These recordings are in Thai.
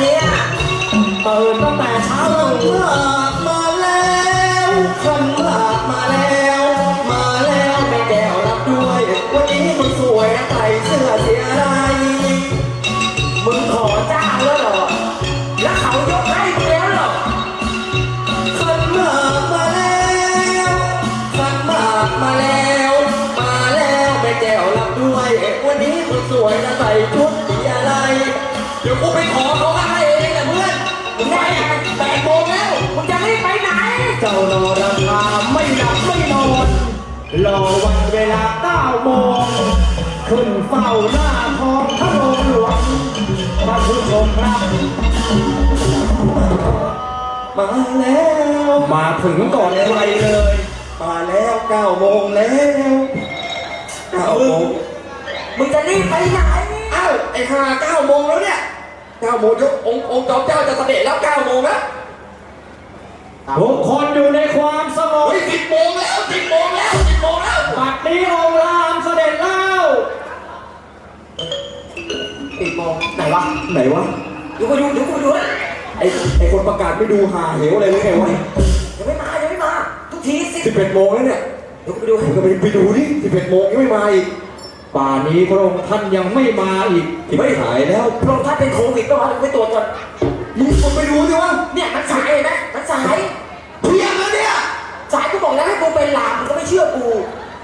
เนี่ยเปิดตั้งแต่เช้าเลยหมากมาแล้วคน ดี๋ยวกูไปขอเขาให้เองนะเพื่อนมึงได้ไงแปดโมงแล้วมึงจะรีบไปไหน เจ้านอราคาไม่หลับไม่นอนรอวันเวลาเก้าโมงขึ้นเฝ้าหน้าท้องพระโรงหลวงพระผู้ชมครับมาแล้วมาถึงก่อนใครเลย มาแล้วเก้าโมงแล้วเก้าโมงมึงจะรีบไปไหนอ้าวไอ้ห่าเก้าโมงแล้วเนี่ย เก้าโมงยกองค์องค์จอมเจ้าจะเสด็จแล้วเก้าโมงแล้วทุกคนอยู่ในความสงบเฮ้ยสิบโมงแล้วสิบโมงแล้วสิบโมงแล้วบัดนี้องค์รามเสด็จแล้วปิดโมงไหนวะไหนวะเดี๋ยวกูดูเดี๋ยวกูดูไอ้ไอ้คนประกาศไม่ดูหาเหวอะไรหรือไงวะยังไม่มายังไม่มาทุกทีสิสิบเอ็ดโมงแล้วเนี่ยเดี๋ยวกูไปดูให้ผมก็ไปไปดูดิสิบเอ็ดโมงยังไม่มาอีก ป่านนี้พระองค์ท่านยังไม่มาอีกที่ไม่หายแล้ว พระองค์ท่านเป็นโควิดก็มาไปตรวจก่อนมีคนไปดูดิวะเนี่ยมันสายเห็นไหมมันสายเพียงแล้วเนี่ยสายกูบอกแล้วให้กูเป็นหลานมึงก็ไม่เชื่อกู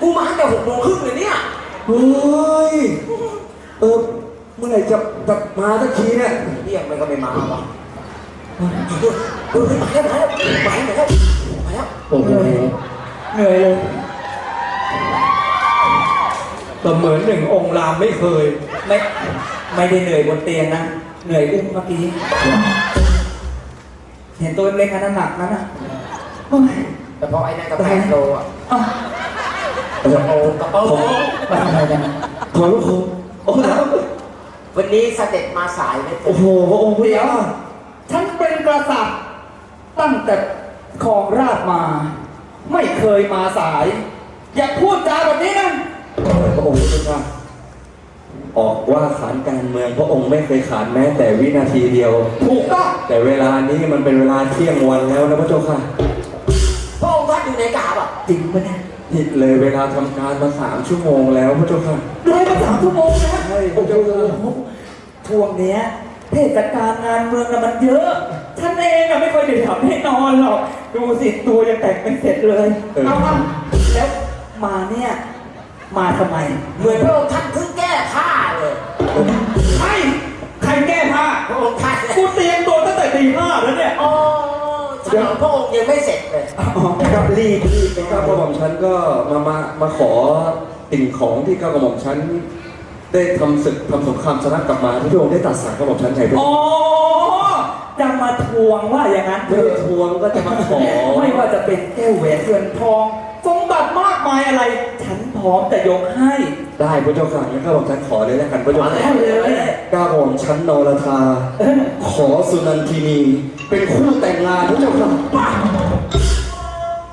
กูมาตั้งแต่หกโมงครึ่งเลยเนี่ยเฮ้ยเออเมื่อไหร่จะจะมาสักทีเนี่ยเรียกมันก็ไม่มาวะเออมาแล้วมาแล้วมาแล้วมาแล้วมาแล้วโอ้โหเหนื่อยเลยแต่ เหมือนหนึ่งองค์รามไม่เคย ไม่ไม่ได้เหนื่อยบนเตียงนะ เหนื่อยอุ้มเมื่อกี้ เห็นตัวเล็กๆนั้นหนักนั้นอะโอ้ยแต่พอไอ้นั่นก็แปดโลอะอ้าวกระโปรงกระโปรงมาทำอะไรกันนะถอยลูกโคโอ้โหวันนี้เสด็จมาสายเลยโอ้โหพระองค์พุทธเดี๋ยวเจ้าฉันเป็นกษัตริย์ตั้งแต่ครองราชย์มา ไม่เคยมาสาย อย่าพูดจาแบบนี้นะ พระองค์พุทธเจ้าออกว่าขานการเมืองพระองค์ไม่เคยขานแม้แต่วินาทีเดียวถูกต้องแต่เวลานี้มันเป็นเวลาเที่ยงวันแล้วนะพระเจ้าค่ะพระองค์ท่านอยู่ในกาบอะจริงปะเนี่ยผิดเลยเวลาทำการมาสามชั่วโมงแล้วพระเจ้าค่ะเลยมาสามชั่วโมงนะใช่โอ้โหช่วงเนี้ยเทศกาลงานเมืองน่ะมันเยอะฉันเองอะไม่ค่อยได้ทำให้นอนหรอกดูสิตัวยังแต่งไม่เสร็จเลยเอาเอาแล้วมาเนี่ย มาทำไมเหมือนพระองค์ท่านเพิ่งแก้ผ้าเลยใครใครแก้ผ้าพระองค์ท่านกูเตรียมตัวตั้งแต่ตีห้าแล้วเนี่ยอ๋อฉลองพระองค์ยังไม่เสร็จเลยอ๋อครับรีบรีบไปก้าก้าววกระหม่อมฉันก็มามามาขอสิ่งของที่ก้าวกระหม่อมฉันได้ทำศึกทำสงครามชนะกลับมาที่พระองค์ได้ตรัดสั่งกระหม่อมฉันไงพระอ๋อจะมาทวงว่าอย่างนั้นไม่ได้ทวงก็จะมาขอ ไม่ว่าจะเป็นแก้วแหวนเงินทองสมบัติมากมายอะไร ฉัน พร้อมจะยกให้ได้พระเจ้าค่ะงั้นก้าวกระหม่อมฉันขอเลยแล้วกันพระเจ้าเอาค่ะแล้วเลยก้าวกระหม่อมฉันนรธาเออขอสุนันทินี เป็นคู่แต่งงานพระเจ้าค่ะ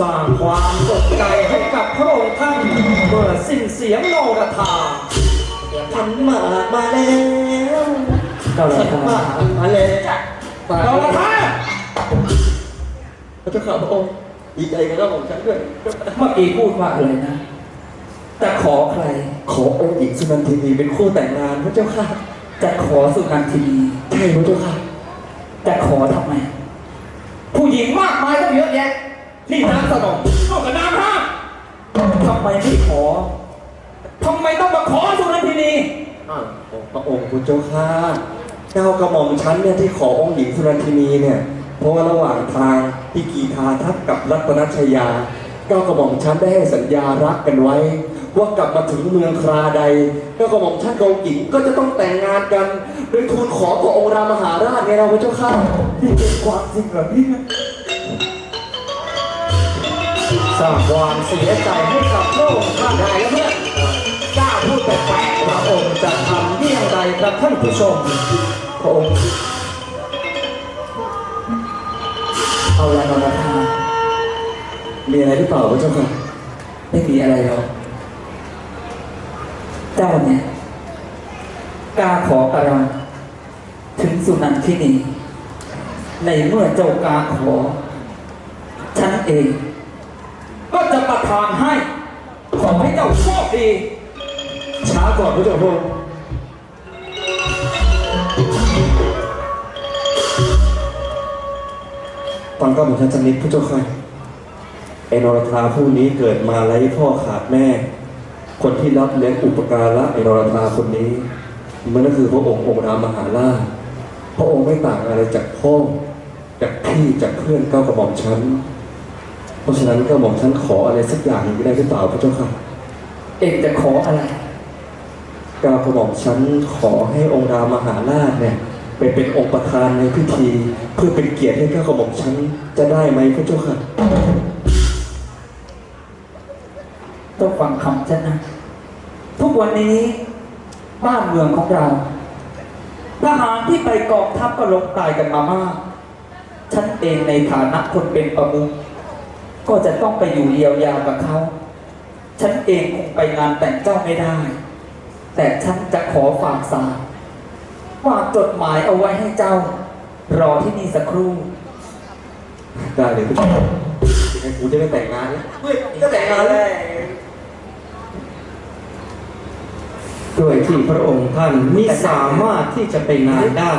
สร้างความตกใจให้กับพระองค์ท่านเมื่อสิ้นเสียงโนรธาขันหมากมาแล้วเจ้าละขันหท่ามากมาแล้วเจ้าละท่าพระเจ้าค่ะพระองค์ดีใจกับก้าวกระหม่อมฉันด้วย เมื่อกี้พูดว่าอะไรนะ จะขอใคร ขอองค์หญิงสุนันทินีเป็นคู่แต่งงานพระเจ้าค่ะ จะขอสุนันทีใช่พระเจ้าค่ะ จะขอทำไม ผู้หญิงมากมายก็เยอะแยะ นี่น้ำสนองนอกจากน้ำห้าทำไมไม่ขอทำไมต้องมาขอสุนันทีนีอ้าวพระองค์พุทธเจ้าค่ะเจ้ากระหม่อมชั้นเนี่ยที่ขอองค์หญิงสุนันทินีเนี่ย เพราะว่าระหว่างทางที่กีทาทัพกับรัตนชยาเจ้ากระหม่อมชั้นได้ให้สัญญารักกันไว้ ว่ากลับมาถึงเมืองคราใดเจ้ากระหม่อมชั้นกับองค์หญิงก็จะต้องแต่งงานกันโดยทูลขอต่อองค์รามมหาราชไงเราพระเจ้าค่ะนี่เป็นความจริงเหรอพี่สร้างความเสียใจให้กับพระองค์ท่านได้แล้วเพื่อนเจ้าพูดแปลกพระองค์จะทำเยี่ยงใดกับท่านผู้ชมพระองค์เอาละนรธามีอะไรหรือเปล่าพระเจ้าค่ะไม่มีอะไรหรอก เจ้าเนี่ยกล้าขอการถึงสุนันที่นี่ในเมื่อเจ้ากาขอ ฉันเอง ก็จะประทานให้ ขอให้เจ้าโชคดีช้าก่อนพระเจ้าพระองค์ฟังก็เหมือนฉันสักนิดพระเจ้าค่ะไอ้นรธาผู้นี้เกิดมาไร้พ่อขาดแม่ คนที่รับเลี้ยงอุปการะไอ้นรธาคนนี้ มันก็คือพระองค์องค์รามมหาราชพระองค์ไม่ต่างอะไรจากพ่อจากพี่จากเพื่อนเก้ากระหม่อมฉันเพราะฉะนั้นเก้ากระหม่อมฉันขออะไรสักอย่างหนึ่งได้หรือเปล่าพระเจ้าค่ะ เองจะขออะไรกาวกระหม่อมฉันขอให้องค์รามมหาราชเนี่ยไปเป็นองค์ประธานในพิธี เพื่อเป็นเกียรติให้ก้าวกระหม่อมฉันจะได้ไหมพระเจ้าค่ะ ต้องฟังคำฉันนะ ทุกวันนี้บ้านเมืองของเราทหารที่ไปกองทัพก็ล้มตายกันมามาก ฉันเองในฐานะคนเป็นประมุขก็จะต้องไปอยู่เยียวยากับเขา ฉันเองคงไปงานแต่งเจ้าไม่ได้ แต่ฉันจะขอฝากสารฝากจดหมายเอาไว้ให้เจ้า รอที่นี่สักครู่ ได้เลยพระเจ้าค่ะยังไงกูจะได้แต่งงานแล้วเฮ้ยจะแต่งงานแล้ว ด้วยที่พระองค์ท่านมิสามารถที่จะไปงานได้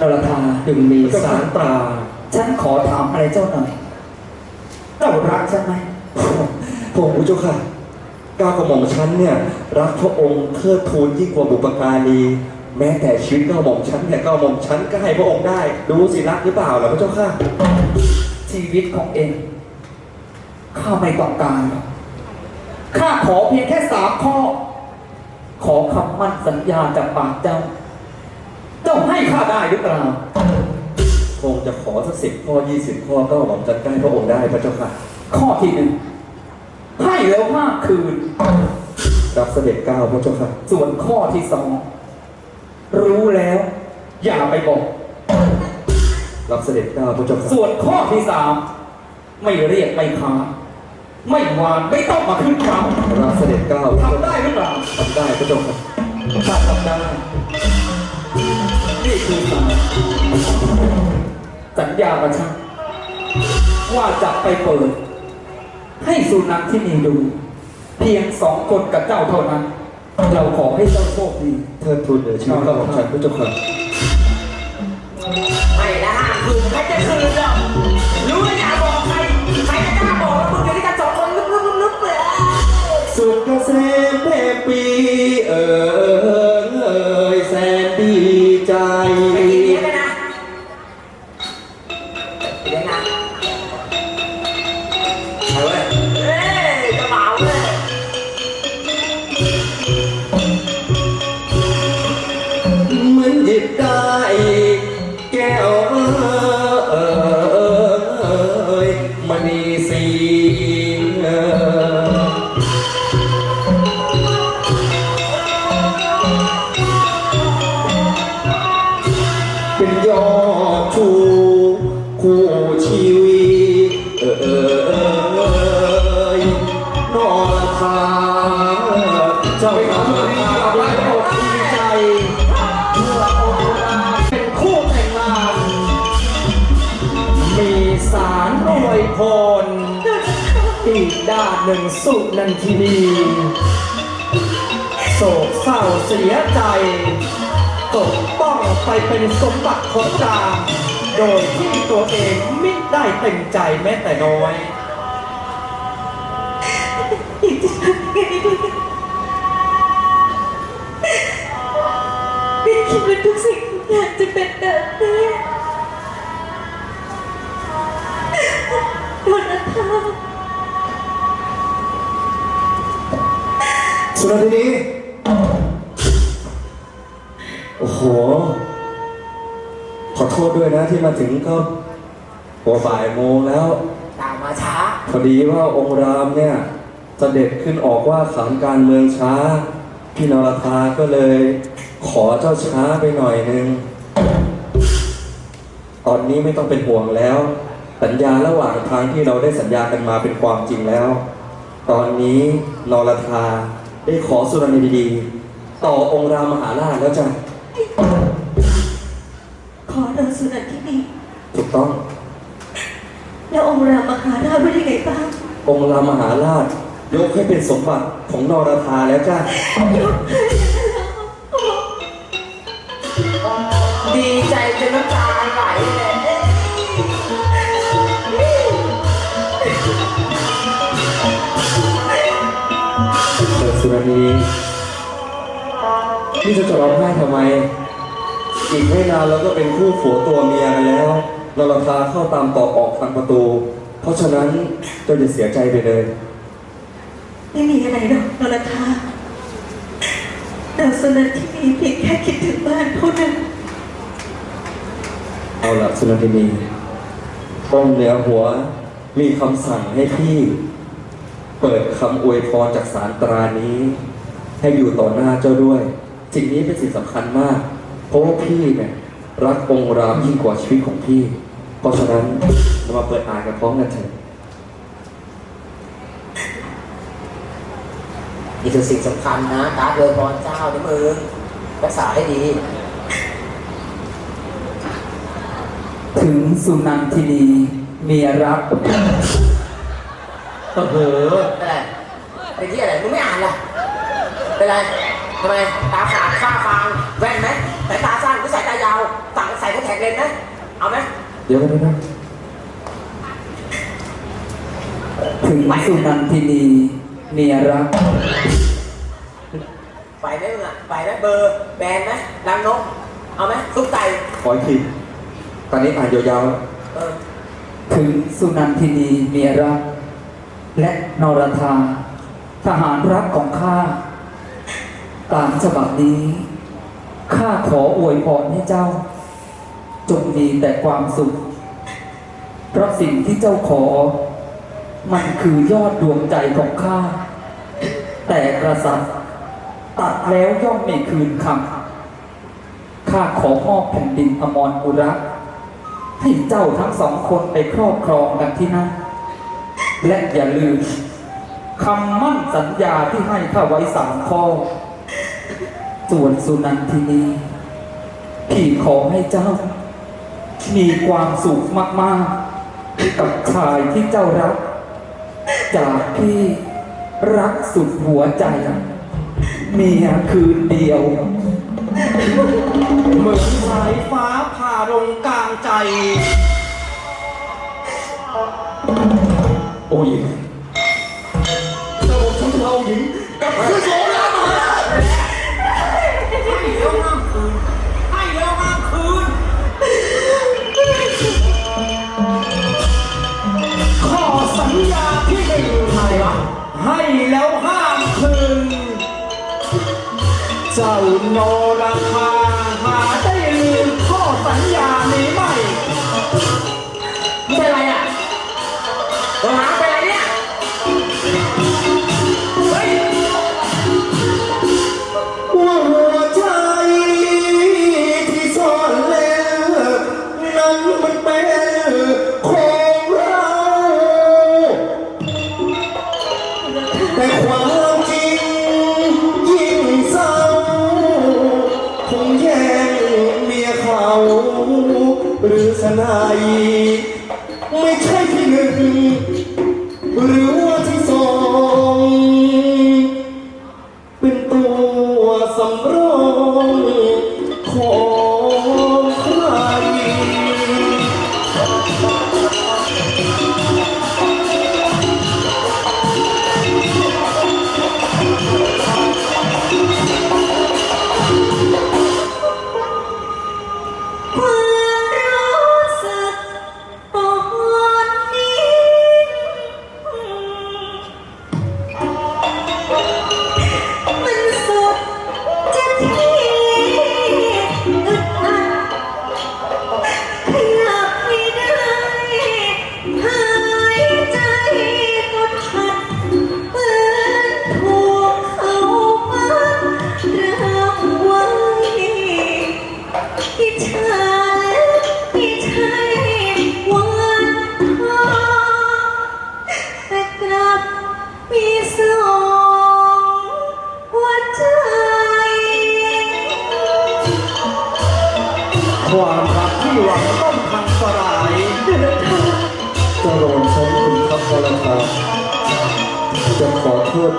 นรธาจึงมีสารตรา ฉันขอถามอะไรเจ้าหน่อยเจ้ารักฉันไหมพระองค์ผู้เจ้าค่ะก้าวกระหม่อมฉันเนี่ยรักพระองค์เทิดทูนยิ่งกว่าบุปการีแม้แต่ชีวิตก้าวกระหม่อมฉันเนี่ยก้าวกระหม่อมฉันก็ให้พระองค์ได้ ดูสิรักหรือเปล่าล่ะพระเจ้าค่ะ ชีวิตของเองข้าไม่ต้องการหรอกข้าขอเพียงแค่สามข้อขอ คำมั่นสัญญาจากปากเจ้า เจ้าให้ข้าได้หรือเปล่า คงจะขอสักสิบข้อยี่สิบข้อก็หวังจะใกล้พระองค์ได้พระเจ้าค่ะ ข้อที่หนึ่งให้แล้วมากคืน รับเสด็จเก้าพระเจ้าค่ะ ส่วนข้อที่สองรู้แล้ว อย่าไปบอก รับเสด็จเก้าพระเจ้าค่ะ ส่วนข้อที่สามไม่เรียกไม่ค้าไม่วานไม่ต้องมาขึ้นคำรับเสด็จเกล้าพระำเจ้าทำได้ค่ะหรือเปล่า ข้ากกันที่คือสัญสัญญาประชันว่าจะไปเปิด ให้สุนัขที่นี่ดู เพียงสองคนกับเจ้าเท่านั้น เราขอให้เจ้าโชคดี เธอทูนเหนือชีวิตก้าวของฉันพระเจ้าค่ะ ក្នុងស្រែពេពីអឺ หนึ่งสุนันทินีโศกเศร้าเสียใจ ตกต้องไปเป็นสมบัติของกลางโดยที่ตัวเองไม่ได้เต็มใจแม้แต่น้อยไม่คิดว่าทุกสิ่งทุกอย่างจะเป็นแบบนี้โดนธา สุนันทินีโอ้โห ขอโทษด้วยนะที่มาถึงก็หัวบ่ายโมงแล้ว ตามมาช้า พอดีว่าองค์รามเนี่ยเสด็จขึ้นออกว่าขานการเมืองช้า พี่นรธาก็เลย ขอเจ้าช้าไปหน่อยนึง ตอนนี้ไม่ต้องเป็นห่วงแล้ว สัญญาระหว่างทางที่เราได้สัญญากันมาเป็นความจริงแล้ว ตอนนี้นรธา ได้ขอสุรณีดีๆต่อองค์รามมหาราชแล้วจ้ะสุนันที่นี่ถูกต้อง แล้วองค์รามมหาราชว่ายังไงบ้างองค์รามมหาราช ยกให้เป็นสมบัติของนรธาแล้วจ้าดี แต่สุรณีนี่จะจะร้องไห้ทำไม อีกไม่นานเราก็เป็นคู่ผัวตัวเมียกันแล้วนรธาเข้าตามต่อออกทางประตู เพราะฉะนั้นเจ้าอย่าเสียใจไปเลย ไม่มีอะไรหรอกนรธาแต่สุนันที่นี่เพียงแค่คิดถึงบ้านเท่านั้นเอาละสุนันทินีป้องเหนือหัวมีคำสั่งให้พี่ เปิดคำอวยพรจากสารตรานี้ ให้อยู่ต่อหน้าเจ้าด้วย สิ่งนี้เป็นสิ่งสำคัญมาก เพราะว่าพี่เนี่ยรักองค์รามยิ่งกว่าชีวิตของพี่ เพราะฉะนั้นเรามาเปิดอ่านกันพร้อมกันเถอะนี่คือสิ่งสำคัญนะการโดยพรเจ้านะมึงรักษาให้ดี ถึงสุนันทินีเมียรัก เออเป็นไรเป็นที่อะไรมึงไม่อ่านเล่ะเป็นไรทำไมตาขาดฝ้าฟางแว่นไหมสายตาสั้นหรือสายตายาวสั่งใส่คอนแทคเลนส์ไหมเอาไหมเดี๋ยวกันนะ ถึงสุนันทินีเมียรัก ไปไหมมึงอะไปไหมเบอร์แบรนด์ไหมรังนกเอาไหมซุปไก่ขออีกทีตอนนี้อ่านยาวๆแล้วเออ ถึงสุนันทินีเมียรัก และนรธาทหารรักของข้า ตามฉบับนี้ ข้าขออวยพรให้เจ้า จงมีแต่ความสุข เพราะสิ่งที่เจ้าขอ มันคือยอดดวงใจของข้า แต่กษัตริย์ตัดแล้วย่อมไม่คืนคำข้าขอมอบแผ่นดินอมรบุรักให้เจ้าทั้งสองคนไปครอบครองกันที่นั่น และอย่าลืมคำมั่นสัญญาที่ให้ข้าไว้สามข้อ ส่วนสุนันทินี พี่ขอให้เจ้า มีความสุขมากๆ กับชายที่เจ้ารัก จากพี่รักสุดหัวใจเมียคืนเดียว เหมือนสายฟ้าผ่าลงกลางใจ โอ้ยเจ้าของฉันเราหญิงกับคือโสรามหาราชให้แล้วห้ามคืนให้แล้วห้ามคืนข้อสัญญาที่ไม่ลืมให้ให้แล้วห้ามคืน เจ้าโนรา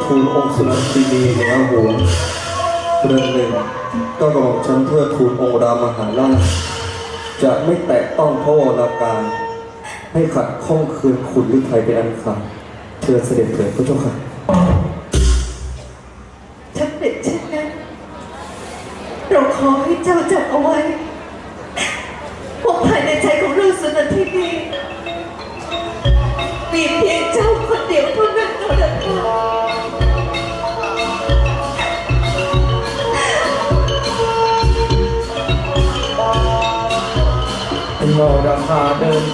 ทษทูลองค์สุนันทินีเหนือหัวเรื่องหนึ่งเจ้ากระหม่อมฉันเพื่อทูลองค์รามหาราชจะไม่แตะต้องพระวรากายให้ขัดข้องคืนขุนฤทัยเป็นอันขาดเชิญเสด็จเถิดพระเจ้าค่ะถ้าเป็นเช่นนั้นเราขอให้เจ้าจำเอาไว้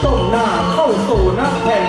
ต้มหน้าเข้าสู่นัก